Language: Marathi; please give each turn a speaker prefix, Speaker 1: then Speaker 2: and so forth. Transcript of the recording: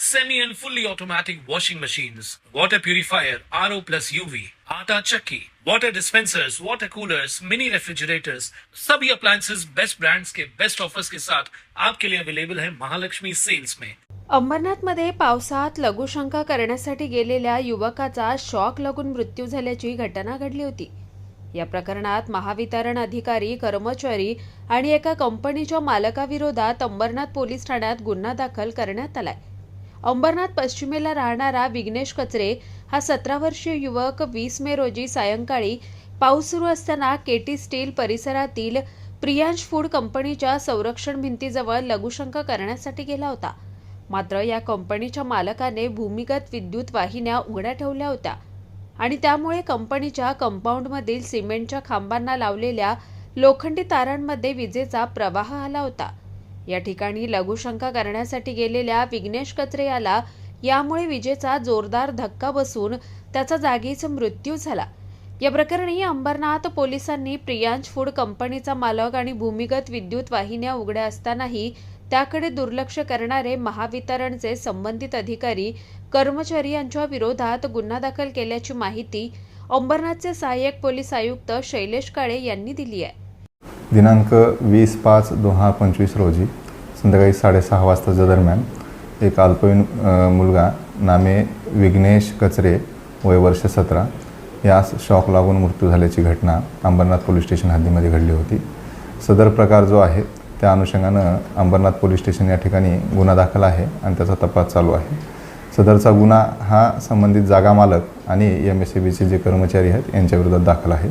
Speaker 1: semi and fully automatic washing machines, water purifier, RO plus UV, आटा चक्की, water dispensers, water coolers, mini refrigerators, सभी appliances बेस्ट ब्रांड्स के बेस्ट ऑफर्स के साथ आपके लिए अवेलेबल है महालक्ष्मी सेल्स में।
Speaker 2: अंबरनाथमध्ये पावसात लघुशंका करण्यासाठी गेलेल्या युवकाचा शॉक लागून मृत्यू झाल्याची घटना घडली होती. या प्रकरणात महावितरण अधिकारी कर्मचारी आणि एका कंपनीच्या मालकाविरोधात अंबरनाथ पोलीस ठाण्यात गुन्हा दाखल करण्यात आलाय. अंबरनाथ पश्चिमेला राहणारा विघ्नेश कचरे हा सतरा वर्षीय युवक वीस मे रोजी सायंकाळी पाऊस सुरू असताना केटी स्टील परिसरातील प्रियांश फूड कंपनीच्या संरक्षण भिंतीजवळ लघुशंका करण्यासाठी गेला होता. मात्र या कंपनीच्या मालकाने भूमिगत विद्युत वाहिन्या उघड्या ठेवल्या होत्या आणि त्यामुळे कंपनीच्या कंपाऊंडमधील सिमेंटच्या खांबांना लावलेल्या लोखंडी तारांमध्ये विजेचा प्रवाह आला होता. या ठिकाणी लघुशंका करण्यासाठी गेलेल्या विघ्नेश कत्रे याला यामुळे विजेचा जोरदार धक्का बसून त्याचा जागीच मृत्यू झाला. या प्रकरणी अंबरनाथ पोलिसांनी प्रियांश फूड कंपनीचा मालक आणि भूमिगत विद्युत वाहिन्या उघड्या असतानाही त्याकडे दुर्लक्ष करणारे महावितरणचे संबंधित अधिकारी कर्मचारी यांच्या विरोधात गुन्हा दाखल केल्याची माहिती अंबरनाथचे सहाय्यक पोलीस आयुक्त शैलेश काळे यांनी दिली आहे.
Speaker 3: दिनांक वीस पाच दोन हजार पंचवीस रोजी संध्याकाळी साडेसहा वाजताच्या दरम्यान एक अल्पवयीन मुलगा नामे विघ्नेश कचरे वय वर्ष सतरा यास शॉक लागून मृत्यू झाल्याची घटना अंबरनाथ पोलीस स्टेशन हद्दीमध्ये घडली होती. सदर प्रकार जो आहे त्या अनुषंगानं अंबरनाथ पोलीस स्टेशन या ठिकाणी गुन्हा दाखल आहे आणि त्याचा तपास चालू आहे. सदरचा गुन्हा हा संबंधित जागा मालक आणि एम एस सी बीचे जे कर्मचारी आहेत यांच्याविरोधात दाखल आहे.